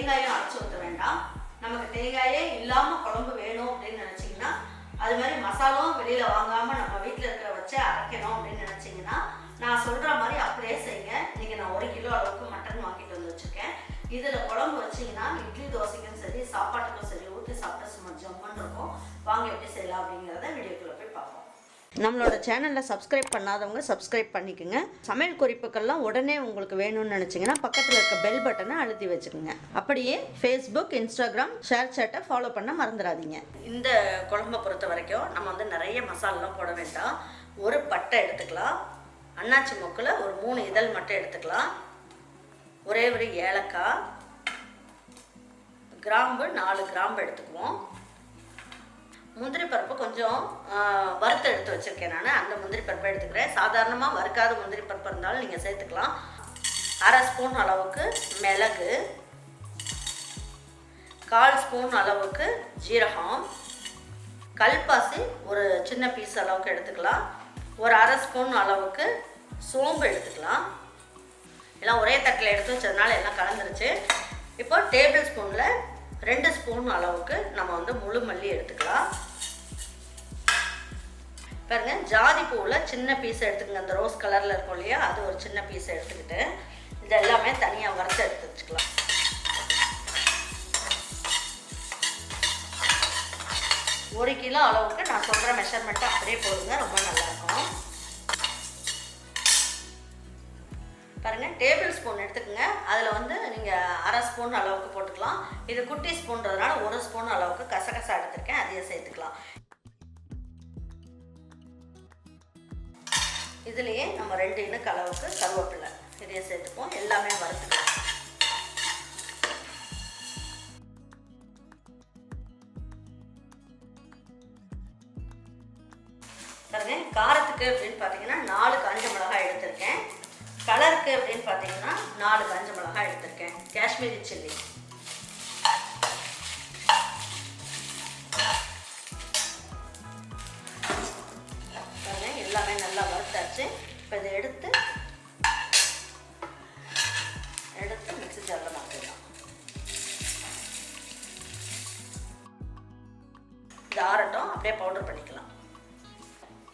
தேங்காயும் அரைச்சி ஊற்ற வேண்டாம். நமக்கு தேங்காயே இல்லாமல் குழம்பு வேணும் அப்படின்னு நினச்சிங்கன்னா அது மாதிரி மசாலாவும் வெளியில் வாங்காமல் நம்ம வீட்டில் இருக்கிற வச்சு அரைக்கணும் அப்படின்னு நினச்சிங்கன்னா நான் சொல்கிற மாதிரி அப்படியே செய்யுங்க. இன்றைக்கி நான் ஒரு கிலோ அளவுக்கு மட்டன் வாங்கிட்டு வந்து வச்சுருக்கேன். இதில் குழம்பு வச்சிங்கன்னா இட்லி தோசைக்கும் சரி சாப்பாட்டு நம்மளோட சேனலில் சப்ஸ்கிரைப் பண்ணாதவங்க சப்ஸ்கிரைப் பண்ணிக்கோங்க. சமையல் குறிப்புக்கள்லாம் உடனே உங்களுக்கு வேணும்னு நினச்சிங்கன்னா பக்கத்தில் இருக்க பெல் பட்டனை அழுத்தி வச்சுக்கோங்க. அப்படியே ஃபேஸ்புக் இன்ஸ்டாகிராம் ஷேர் சேட்டை ஃபாலோ பண்ண மறந்துடாதீங்க. இந்த குழம்பை பொறுத்த வரைக்கும் நம்ம வந்து நிறைய மசாலாலாம் போட வேண்டாம். ஒரு பட்டை எடுத்துக்கலாம். அண்ணாச்சி மொக்கில் ஒரு மூணு இதழ் மட்டும் எடுத்துக்கலாம். ஒரே ஒரு ஏலக்காய். கிராம்பு நாலு கிராம்பு எடுத்துக்குவோம். முந்திரி பருப்பு கொஞ்சம் வறுத்து எடுத்து வச்சுருக்கேன் நான். அந்த முந்திரி பருப்பை எடுத்துக்கிறேன். சாதாரணமாக வறுக்காத முந்திரி பருப்பு இருந்தாலும் நீங்கள் சேர்த்துக்கலாம். அரை ஸ்பூன் அளவுக்கு மிளகு. கால் ஸ்பூன் அளவுக்கு ஜீரகம். கல்பாசி ஒரு சின்ன பீஸ் அளவுக்கு எடுத்துக்கலாம். ஒரு அரை ஸ்பூன் அளவுக்கு சோம்பு எடுத்துக்கலாம். எல்லாம் ஒரே தட்டில் எடுத்து வச்சதுனால எல்லாம் கலந்துருச்சு. இப்போ டேபிள் ஸ்பூனில் ரெண்டு ஸ்பூன் அளவுக்கு நம்ம வந்து முழு மல்லி எடுத்துக்கலாம். பாருங்க ஜாதி பூவில் சின்ன பீஸ் எடுத்துக்கங்க. அந்த ரோஸ் கலரில் இருக்கும் இல்லையா? அது ஒரு சின்ன பீஸ் எடுத்துக்கிட்டு இது எல்லாமே தனியாக வறுத்து எடுத்து வச்சுக்கலாம். ஒரு கிலோ அளவுக்கு நான் சொல்கிற மெஷர்மெண்ட்டை அப்படியே போடுங்க. ரொம்ப நல்லாயிருக்கும் பாருங்கள் டேபிள் ஸ்பூன் எடுத்துக்கோங்க. அதில் வந்து நீங்கள் அரை ஸ்பூன் அளவுக்கு போட்டுக்கலாம். இது குட்டி ஸ்பூன்றதுனால ஒரு ஸ்பூன் அளவுக்கு கசகசா எடுத்திருக்கேன். அதையே சேர்த்துக்கலாம். இதுலேயே நம்ம ரெண்டு இனுக்கு அளவுக்கு கருவேப்பிலை. இதையே சேர்த்துப்போம். எல்லாமே வறுத்துக்கலாம். பாருங்க காரத்துக்கு அப்படின்னு பார்த்தீங்கன்னா நாலு காஞ்ச மிளகாய் எடுத்திருக்கேன். கலருக்கு அப்படின்னு பார்த்தீங்கன்னா நாலு காஞ்ச மிளகாய் எடுத்திருக்கேன். காஷ்மீரி சில்லி. எல்லாமே நல்லா வறுத்தாச்சு. இப்போ இதை எடுத்து எடுத்து மிக்ஸி ஜாரில் மாற்றிடலாம் இது ஆறட்டும் அப்படியே பவுடர் பண்ணிக்கலாம்.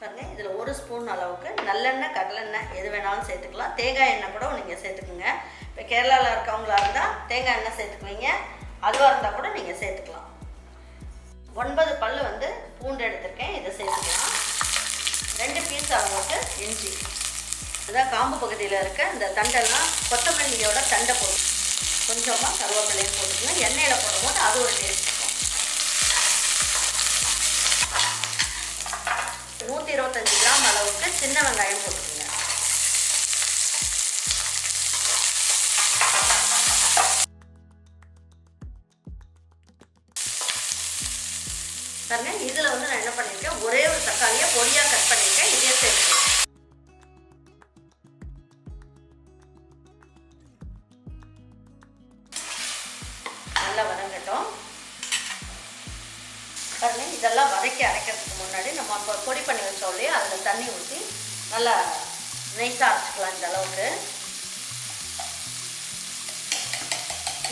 பாருங்க இதில் ஒரு ஸ்பூன் அளவுக்கு நல்லெண்ணெய் கடலெண்ணெய் எது வேணாலும் சேர்த்துக்கலாம். தேங்காய் எண்ணெய் கூட நீங்கள் சேர்த்துக்குங்க. இப்போ கேரளாவில் இருக்கவங்களா இருந்தால் தேங்காய் எண்ணெய் சேர்த்துக்குவீங்க. அதுவாக இருந்தால் கூட நீங்கள் சேர்த்துக்கலாம். ஒன்பது பல் வந்து பூண்டு எடுத்திருக்கேன். இதை சேர்த்துக்கலாம். ரெண்டு பீஸ் அளவுக்கு இஞ்சி. இதுதான் காம்பு பகுதியில் இருக்க இந்த தண்டெல்லாம் கொத்தமல்லியோட தண்டை போடும் கொஞ்சமாக கருவேப்பிலையும் போட்டுக்கணும் எண்ணெயில் போடும்போது அது ஒரு டேஸ்ட் இருக்கும் நூற்றி இருபத்தஞ்சி கிராம் அளவுக்கு சின்ன வெங்காயம் போட்டுக்கோங்க. பாருங்க இதில் வந்து நான் என்ன பண்ணியிருக்கேன் ஒரே ஒரு தக்காளியை பொடியாக கட் பண்ணியிருக்கேன் இதே சேர்த்து வதக்கி அரைக்கிறதுக்கு முன்னாடி நம்ம இப்போ பொடி பண்ணி வச்சோம் இல்லையா? அதில் தண்ணி ஊற்றி நல்லா நைஸாக அரைச்சிக்கலாம் இந்த அளவுக்கு.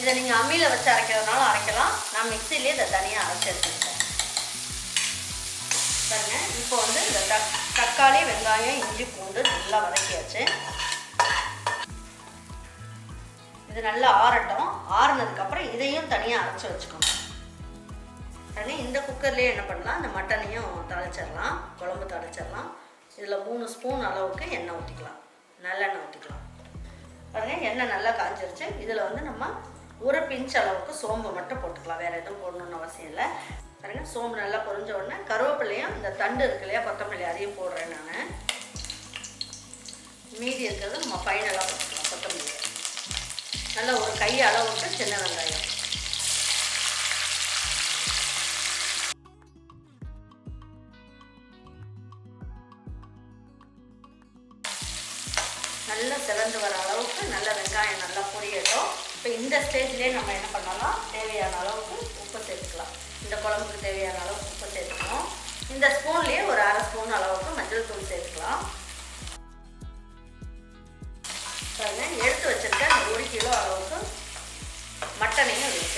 இதை நீங்கள் அம்மியில் வச்சு அரைக்கிறதுனாலும் அரைக்கலாம். நான் மிக்சிலேயே இதை தனியாக அரைச்சி எடுத்துருக்கேன் பாருங்க இப்போ வந்து இந்த தக் தக்காளி வெங்காயம் இஞ்சி பூண்டு நல்லா வதக்கியாச்சு. இது நல்லா ஆறட்டும். ஆறுனதுக்கப்புறம் இதையும் தனியாக அரைச்சி வச்சுக்கணும். உடனே இந்த குக்கர்லேயே என்ன பண்ணலாம்? இந்த மட்டனையும் தாளிச்சிடலாம் குழம்பு தாளிச்சிடலாம் இதில் மூணு ஸ்பூன் அளவுக்கு எண்ணெய் ஊற்றிக்கலாம் நல்லெண்ணெய் ஊற்றிக்கலாம் பாருங்க எண்ணெய் நல்லா காஞ்சிருச்சு. இதில் வந்து நம்ம ஒரு பிஞ்ச் அளவுக்கு சோம்பு மட்டும் போட்டுக்கலாம். வேறு எதுவும் போடணும்னு அவசியம் இல்லை. பாருங்க சோம்பு நல்லா பொறிஞ்ச உடனே கருவேப்பிலையும் இந்த தண்டு இருக்கு இல்லையா கொத்தமல்லி அதையும் போடுறேன் நான். மீதி இருக்கிறது நம்ம ஃபைனலாக போட்டுக்கலாம் கொத்தமல்லி. நல்லா ஒரு கை அளவுக்கு சின்ன வெங்காயம். நல்லா சிறந்து வர அளவுக்கு நல்ல வெங்காயம் நல்லா பொரியட்டும் இப்போ இந்த ஸ்டேஜ்லேயே நம்ம என்ன பண்ணலாம்? தேவையான அளவுக்கு உப்பு சேர்த்துக்கலாம். இந்த குழம்புக்கு தேவையான அளவுக்கு உப்பு சேர்த்துக்கணும் இந்த ஸ்பூன்லேயே ஒரு அரை ஸ்பூன் அளவுக்கு மஞ்சள் தூள் சேர்த்துக்கலாம். எடுத்து வச்சிருக்க அந்த ஒரு கிலோ அளவுக்கு மட்டனையும் இதில்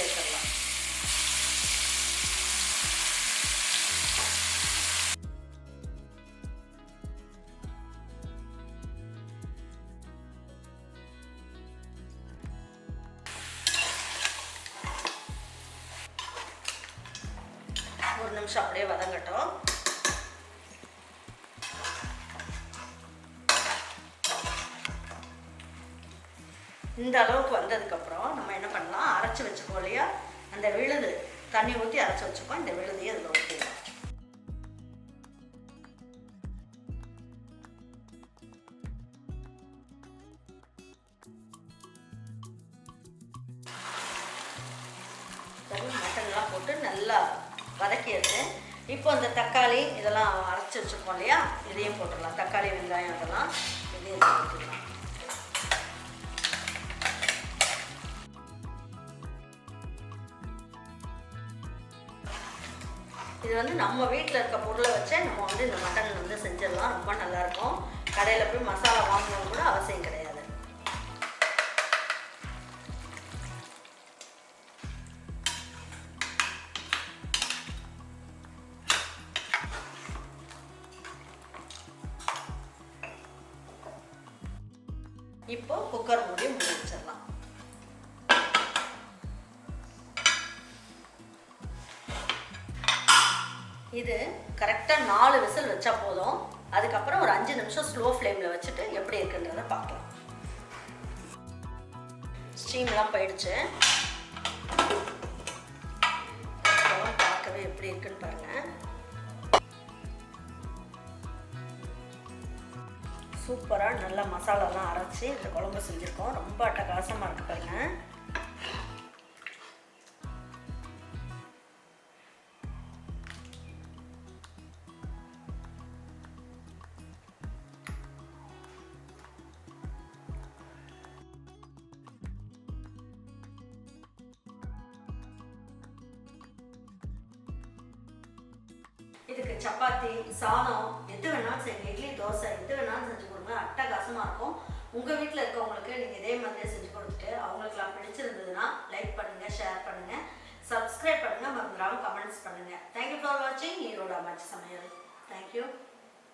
நிமிஷம் அப்படியே வதங்கட்டும் இந்த அளவுக்கு வந்ததுக்கப்புறம் நம்ம என்ன பண்ணலாம் அரைச்சி வச்சுக்கோ இல்லையா அந்த விழுது தண்ணி ஊற்றி அரைச்சி வச்சுக்கோ இந்த விழுதையும் அதில் ஊற்றிடலாம் மட்டன்லாம் போட்டு நல்லா வதக்கியாச்சு இப்போ அந்த தக்காளி இதெல்லாம் அரைச்சி வச்சுருக்கோம் இல்லையா? இதையும் போட்டுடலாம். தக்காளி வெங்காயம் அதெல்லாம் இதையும் போட்டுடலாம். இது வந்து நம்ம வீட்டில் இருக்க பொருளை வச்சே நம்ம வந்து இந்த மட்டன் வந்து செஞ்சிடலாம். ரொம்ப நல்லாயிருக்கும் கடையில் போய் மசாலா வாங்கினோம் கூட இப்போ குக்கர் மூடி மூடி வச்சிடலாம். இது கரெக்டாக நாலு விசில் வச்சா போதும். அதுக்கப்புறம் ஒரு அஞ்சு நிமிஷம் ஸ்லோ ஃப்ளேமில் வச்சுட்டு எப்படி இருக்குன்றத பார்க்கலாம். ஸ்டீம்லாம் போயிடுச்சு. பார்க்கவே எப்படி இருக்குன்னு பாருங்கள் சூப்பராக நல்லா மசாலாலாம் அரைச்சி இந்த குழம்பு செஞ்சுருக்கோம். ரொம்ப அட்டகாசமாக இருக்கு பாருங்க. இதுக்கு சப்பாத்தி சாதம் எது வேணாலும் செய்யுங்க. இட்லி தோசை எது வேணாலும் செஞ்சு கொடுங்க அட்டகாசமாக இருக்கும். உங்கள் வீட்டில் இருக்கவங்களுக்கு நீங்கள் இதே மாதிரியே செஞ்சு கொடுத்துட்டு அவங்களுக்குலாம் பிடிச்சிருந்ததுன்னா லைக் பண்ணுங்கள் ஷேர் பண்ணுங்கள் சப்ஸ்கிரைப் பண்ணுங்கள் மறந்துடாமல் கமெண்ட்ஸ் பண்ணுங்கள் தேங்க்யூ ஃபார் வாட்சிங் ஈரோட அமைச்சு சமையல். தேங்க்யூ